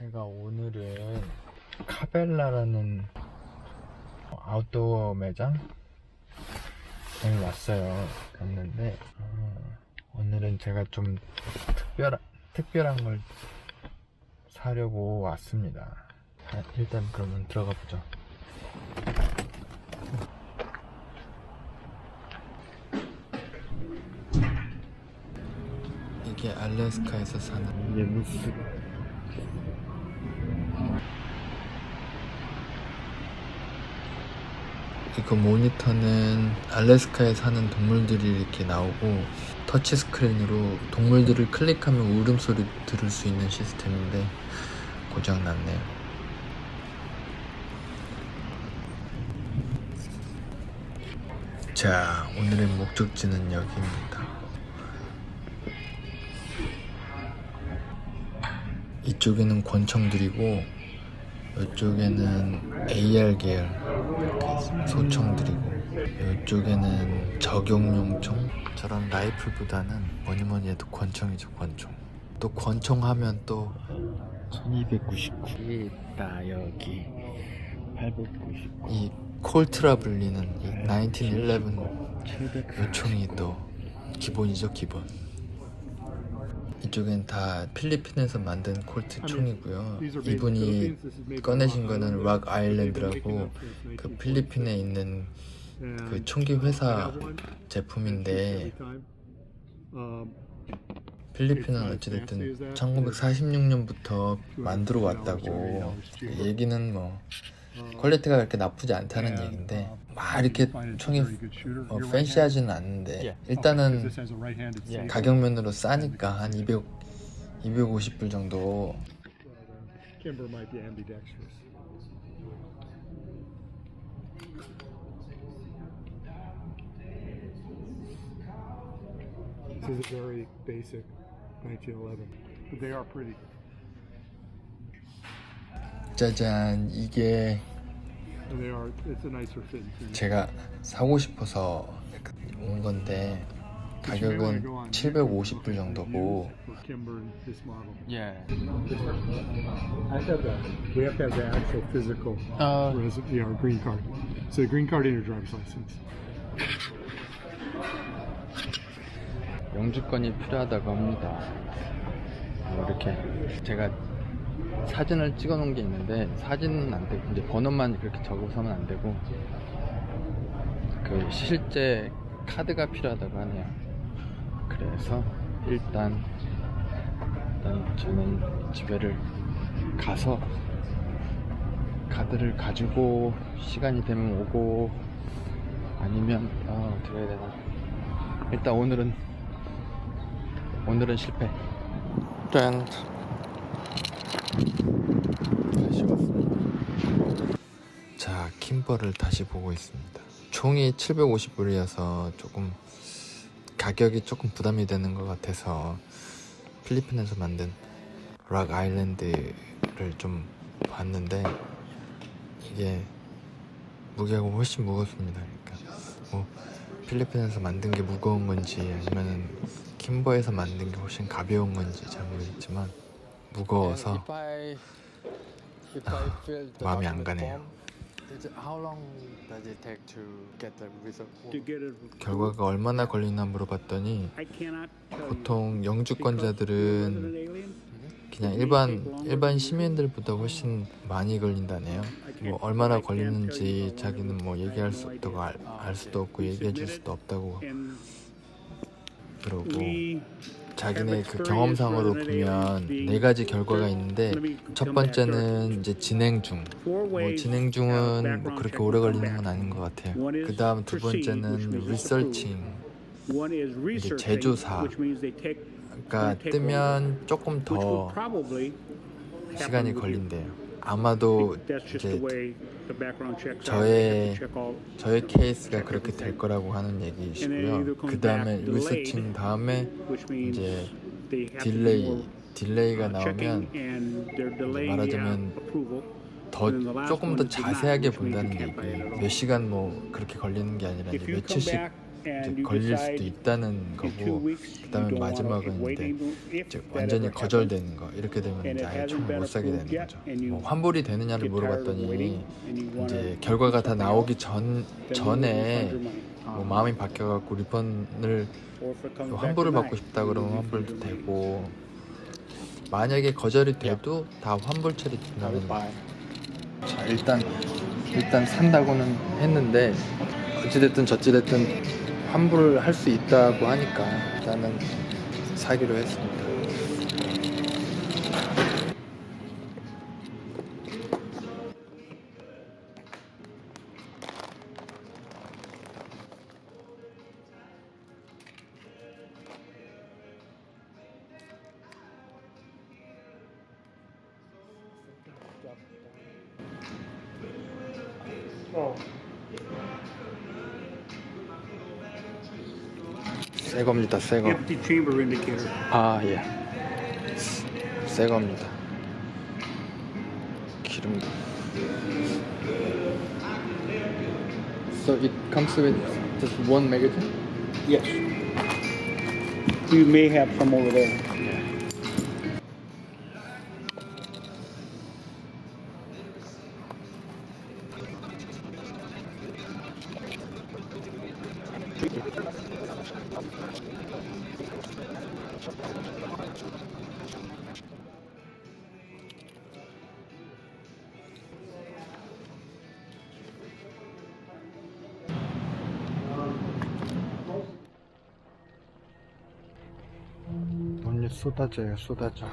제가 오늘은 카벨라라는 아웃도어 매장에 왔어요. 갔는데 어, 오늘은 제가 좀 특별 특별한 걸 사려고 왔습니다. 자, 일단 그러면 들어가 보죠. 이게 알래스카에서 사는 이게 무스 이거 모니터는 알래스카에 사는 동물들이 이렇게 나오고 터치 스크린으로 동물들을 클릭하면 울음소리 들을 수 있는 시스템인데 고장 났네요. 자, 오늘의 목적지는 여기입니다. 이쪽에는 권총들이고 이쪽에는 AR 계열 소총들이고 이쪽에는 적용용 총. 저런 라이플보다는 뭐니 뭐니 해도 권총이죠 권총. 또 권총 하면 또 1299 있다 여기 899 이 콜트라 불리는 이 1911이 총이 또 기본이죠 기본 이쪽엔 다 필리핀에서 만든 콜트 총이고요. 이분이 꺼내신 거는 락 아일랜드라고 그 필리핀에 있는 그 총기 회사 제품인데 필리핀은 어찌됐든 1946년부터 만들어 왔다고 얘기는 뭐 퀄리티가 그렇게 나쁘지 않다는 얘긴데 막 이렇게 총이 어, 팬시하지는 않는데 일단은 가격면으로 싸니까 한 200, 250불 정도 Kimber might be ambidextrous. This is a very basic 1911, but they are pretty. 짜잔 이게. 제가 사고 싶어서 온 건데 가격은 750불 정도고 For Kimber and this model. 예. I have the. We have to have the actual physical 아, resi- yeah, our green card. So the green card and your driver's license. 영주권이 필요하다고 합니다. 뭐 이렇게 제가 사진을 찍어 놓은 게 있는데 사진은 안 되고 이제 번호만 그렇게 적어서는 안 되고 그 실제 카드가 필요하다고 하네요. 그래서 일단 일단 저는 집에를 가서 카드를 가지고 시간이 되면 오고 아니면 아 어떻게 해야 되나 일단 오늘은 오늘은 실패. 짠. 다시 왔습니다. 자, 킴버를 다시 보고 있습니다. 총이 750불이어서 조금 가격이 조금 부담이 되는 것 같아서 필리핀에서 만든 락 아일랜드를 좀 봤는데 이게 무게가 훨씬 무겁습니다. 그러니까 뭐 필리핀에서 만든 게 무거운 건지 아니면은 킴버에서 만든 게 훨씬 가벼운 건지 잘 모르겠지만 무거워서 아, 마음이 안 가네요. 결과가 얼마나 걸리나 물어봤더니 I cannot tell you. 보통 영주권자들은 그냥 일반 일반 시민들보다 훨씬 많이 걸린다네요. 뭐 얼마나 걸리는지 자기는 뭐 얘기할 수 없다고 알, 알 수도 없고 얘기해 줄 수도 없다고 그러고 자기네 그 경험상으로 보면 네 가지 결과가 있는데 첫 번째는 이제 진행 중. 뭐 진행 중은 뭐 그렇게 오래 걸리는 건 아닌 것 같아요. 그 다음 두 번째는 리서칭. researching, 제조사. 그러니까 뜨면 조금 더 시간이 걸린대요. 아마도 이제 저의- 저의 케이스가 그렇게 될 거라고 하는 얘기시고요. 그 다음에 리서칭 다음에 이제 딜레이 딜레이가 uh, 나오면 말하자면. 더 조금 더 자세하게 본다는 얘기예요. 몇 시간 뭐 그렇게 걸리는 게 아니라 며칠씩 걸릴 수도 있다는 거고 그다음에 마지막은 이제 이제 완전히 거절되는 거 이렇게 되면 이제 아예 총 못 사게 되는 거죠. 뭐 환불이 되느냐를 물어봤더니 이제 결과가 다 나오기 전 전에 뭐 마음이 바뀌어갖고 리펀을 환불을 받고 싶다 그러면 환불도 되고 만약에 거절이 돼도 다 환불 처리 된다는 자 일단 일단 산다고는 했는데 어찌됐든 저찌됐든 환불을 할 수 있다고 하니까 일단은 사기로 했습니다. Oh, 새 겁니다, 새 거. empty chamber indicator. 아 예. 새 겁니다. 기름도. So it comes with just one magazine? Yes. You may have some over there. 언니 쏟아져요, 쏟아져.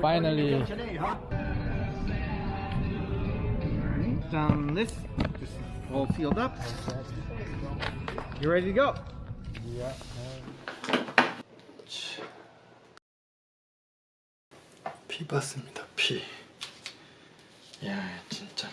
Finally. Down this, just all sealed up. You're ready to go. 피 봤습니다, 피. 야, 진짜.